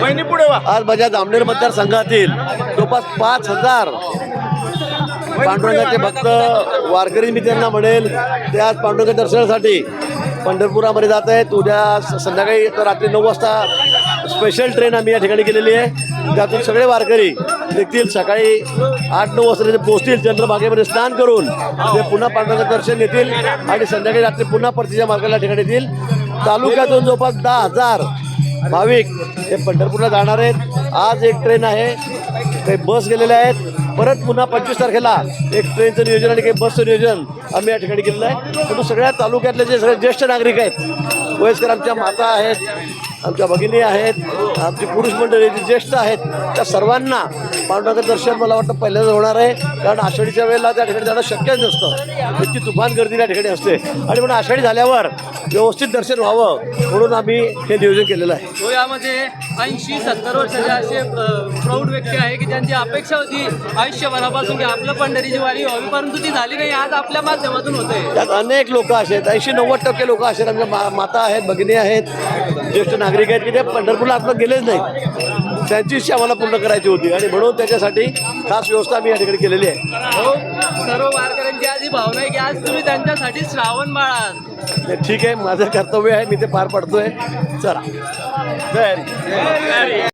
वहिनी पुढे वा. आज माझ्या जामनेर मतदारसंघातील जवळपास पाच हजार पांडुरंगाचे भक्त वारकरी मी त्यांना म्हणेल ते आज पांडुरंग दर्शनासाठी पंढरपुरामध्ये जात आहेत. उद्या संध्याकाळी तर रात्री नऊ वाजता स्पेशल ट्रेन आम्ही या ठिकाणी केलेली आहे. त्यातून सगळे वारकरी देखील सकाळी आठ नऊ वाजता ते पोहोचतील. चंद्रभागेमध्ये स्नान करून ते पुन्हा पांडुरंग दर्शन घेतील आणि संध्याकाळी रात्री पुन्हा परतीच्या मार्गाला ठिकाणी येतील. तालुक्यातून जवळपास दहा हजार भाविक हे पंढरपूरला जाणार आहेत. आज एक ट्रेन आहे. काही बस गेलेल्या आहेत. परत पुन्हा पंचवीस तारखेला एक ट्रेनचं नियोजन आणि काही बसचं नियोजन आम्ही या ठिकाणी केलेलं आहे. परंतु सगळ्या तालुक्यातले जे सगळे ज्येष्ठ नागरिक आहेत वयस्कर आमच्या माता आहेत आमच्या भगिनी आहेत आमची पुरुष मंडळी जी ज्येष्ठ आहेत त्या सर्वांना पांडुरंग दर्शन मला वाटतं पहिल्यांदा होणार आहे. कारण आषाढीच्या वेळेला त्या ठिकाणी जाणं शक्यच नसतं. इतकी तुफान गर्दी त्या ठिकाणी असते. आणि म्हणून आषाढी झाल्यावर व्यवस्थित दर्शन व्हावं म्हणून आम्ही हे नियोजन केलेलं आहे. तो यामध्ये ऐंशी सत्तर वर्षाचे असे प्रौढ व्यक्ती आहे की ज्यांची अपेक्षा होती आयुष्यभरापासून की आपलं पंढरीची वारी व्हावी परंतु ती झाली नाही आज आपल्या माध्यमातून होते. त्यात अनेक लोक असे आहेत. ऐंशी नव्वद टक्के लोक असे आहेत. आमच्या माता आहेत भगिनी आहेत ज्येष्ठ नागरिक आहेत की ते पंढरपूरला आतमध्ये गेलेच नाही त्यांची इच्छा आम्हाला पूर्ण करायची होती आणि म्हणून त्याच्यासाठी खास व्यवस्था आम्ही या ठिकाणी केलेली आहे. हो सर्व वारकऱ्यांची आज ही भावना आहे की आज तुम्ही त्यांच्यासाठी श्रावण बाळा. ठीक आहे माझं कर्तव्य आहे मी ते पार पडतोय. चला.